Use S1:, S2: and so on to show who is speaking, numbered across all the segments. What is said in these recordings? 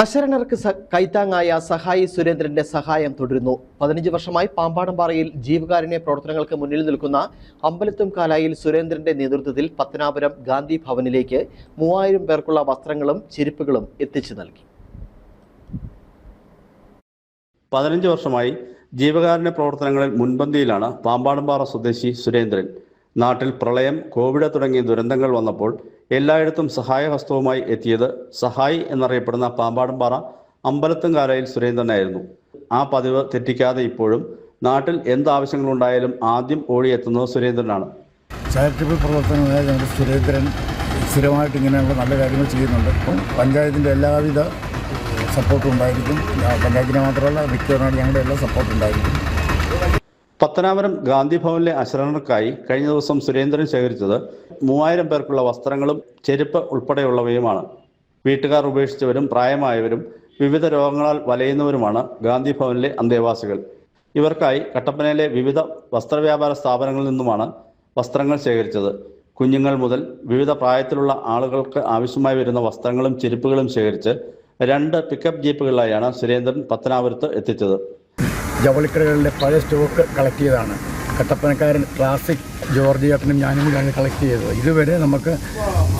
S1: അശരണർക്ക് കൈത്താങ്ങായ സഹായി സുരേന്ദ്രന്റെ സഹായം തുടരുന്നു. പതിനഞ്ച് വർഷമായി പാമ്പാടംപാറയിൽ ജീവകാരുണ്യ പ്രവർത്തനങ്ങൾക്ക് മുന്നിൽ നിൽക്കുന്ന അമ്പലത്തും കാലായിൽ സുരേന്ദ്രന്റെ നേതൃത്വത്തിൽ പത്തനാപുരം ഗാന്ധി ഭവനിലേക്ക് മൂവായിരം പേർക്കുള്ള വസ്ത്രങ്ങളും ചെരുപ്പുകളും എത്തിച്ചു നൽകി.
S2: പതിനഞ്ച് വർഷമായി ജീവകാരുണ്യ പ്രവർത്തനങ്ങളിൽ മുൻപന്തിയിലാണ് പാമ്പാടംപാറ സ്വദേശി സുരേന്ദ്രൻ. നാട്ടിൽ പ്രളയം കോവിഡ് തുടങ്ങിയ ദുരന്തങ്ങൾ വന്നപ്പോൾ എല്ലായിടത്തും സഹായഹസ്തവുമായി എത്തിയത് സഹായി എന്നറിയപ്പെടുന്ന പാമ്പാടുംപാറ അമ്പലത്തുംകാലയിൽ സുരേന്ദ്രനായിരുന്നു ആ പതിവ് തെറ്റിക്കാതെ ഇപ്പോഴും നാട്ടിൽ എന്താവശ്യങ്ങളുണ്ടായാലും ആദ്യം ഓടിയെത്തുന്നത് സുരേന്ദ്രനാണ്.
S3: ചാരിറ്റബിൾ പ്രവർത്തനമായ ഞങ്ങളുടെ സുരേന്ദ്രൻ സ്ഥിരമായിട്ട് ഇങ്ങനെയുള്ള നല്ല കാര്യങ്ങൾ ചെയ്യുന്നുണ്ട്. പഞ്ചായത്തിന്റെ എല്ലാവിധ സപ്പോർട്ടും ഉണ്ടായിരിക്കും. പഞ്ചായത്തിന് മാത്രമല്ല വ്യക്തിപരമായിട്ട് ഞങ്ങളുടെ എല്ലാ സപ്പോർട്ടും ഉണ്ടായിരിക്കും.
S2: പത്തനാപുരം ഗാന്ധി ഭവനിലെ കഴിഞ്ഞ ദിവസം സുരേന്ദ്രൻ ശേഖരിച്ചത് മൂവായിരം പേർക്കുള്ള വസ്ത്രങ്ങളും ചെരുപ്പ് ഉൾപ്പെടെയുള്ളവയുമാണ്. വീട്ടുകാർ ഉപേക്ഷിച്ചവരും പ്രായമായവരും വിവിധ രോഗങ്ങളാൽ വലയുന്നവരുമാണ് ഗാന്ധി ഭവനിലെ അന്തേവാസികൾ. ഇവർക്കായി കട്ടപ്പനയിലെ വിവിധ വസ്ത്രവ്യാപാര സ്ഥാപനങ്ങളിൽ നിന്നുമാണ് വസ്ത്രങ്ങൾ ശേഖരിച്ചത്. കുഞ്ഞുങ്ങൾ മുതൽ വിവിധ പ്രായത്തിലുള്ള ആളുകൾക്ക് ആവശ്യമായി വരുന്ന വസ്ത്രങ്ങളും ചെരുപ്പുകളും ശേഖരിച്ച് രണ്ട് പിക്കപ്പ് ജീപ്പുകളിലായാണ് സുരേന്ദ്രൻ പത്തനാപുരത്ത് എത്തിച്ചത്.
S3: ജവളിക്കടകളിലെ പഴയ സ്റ്റോക്ക് കളക്ട് ചെയ്തതാണ് കട്ടപ്പനക്കാരൻ ക്ലാസിക് ജോർജ് ചേട്ടനും ഞാനും കൂടിയാണ് കളക്ട് ചെയ്തത്. ഇതുവരെ നമുക്ക്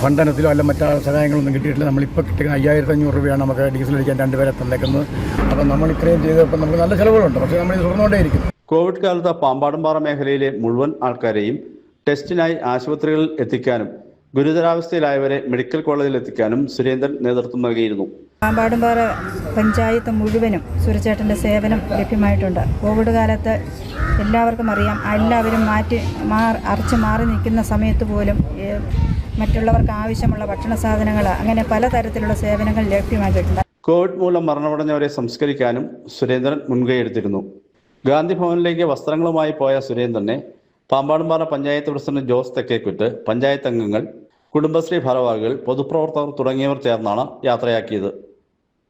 S3: ഫണ്ടനത്തിലോ അല്ല മറ്റു സഹായങ്ങളൊന്നും കിട്ടിയിട്ടില്ല. നമ്മളിപ്പോൾ കിട്ടുന്ന അയ്യായിരത്തി അഞ്ഞൂറ് രൂപയാണ് നമുക്ക് ഡീസൽ അടിക്കാൻ രണ്ടുപേരെ തന്നേക്കുന്നത്. അപ്പം നമ്മൾ ഇത്രയും ചെയ്തപ്പോൾ നമുക്ക് നല്ല ചിലവുകളുണ്ട്. പക്ഷേ നമ്മൾ ഇത് തുടർന്നുകൊണ്ടേയിരിക്കും
S2: കോവിഡ് കാലത്ത് പാമ്പാടുംപാറ മേഖലയിലെ മുഴുവൻ ആൾക്കാരെയും ടെസ്റ്റിനായി ആശുപത്രികളിൽ എത്തിക്കാനും ഗുരുതരാവസ്ഥയിലായവരെ മെഡിക്കൽ കോളേജിൽ എത്തിക്കാനും സുരേന്ദ്രൻ നേതൃത്വം നൽകിയിരുന്നു.
S4: പാമ്പാടുംപാറ പഞ്ചായത്ത് മുഴുവനും സുരച്ചേട്ടന്റെ സേവനം ലഭ്യമായിട്ടുണ്ട്. കോവിഡ് കാലത്ത് എല്ലാവർക്കും അറിയാം എല്ലാവരും മാറ്റി മാ അറച്ച് മാറി നിൽക്കുന്ന സമയത്ത് പോലും മറ്റുള്ളവർക്ക് ആവശ്യമുള്ള ഭക്ഷണ സാധനങ്ങൾ അങ്ങനെ പലതരത്തിലുള്ള സേവനങ്ങൾ ലഭ്യമായിട്ടുണ്ട്.
S2: കോവിഡ് മൂലം മരണമടഞ്ഞവരെ സംസ്കരിക്കാനും സുരേന്ദ്രൻ മുൻകൈയെടുത്തിരുന്നു ഗാന്ധി ഭവനിലേക്ക് വസ്ത്രങ്ങളുമായി പോയ സുരേന്ദ്രനെ പാമ്പാടുംപാറ പഞ്ചായത്ത് പ്രസിഡന്റ് ജോസ് തെക്കേക്കുറ്റ് പഞ്ചായത്ത് അംഗങ്ങൾ കുടുംബശ്രീ ഭാരവാഹികൾ പൊതുപ്രവർത്തകർ തുടങ്ങിയവർ ചേർന്നാണ് യാത്രയാക്കിയത്.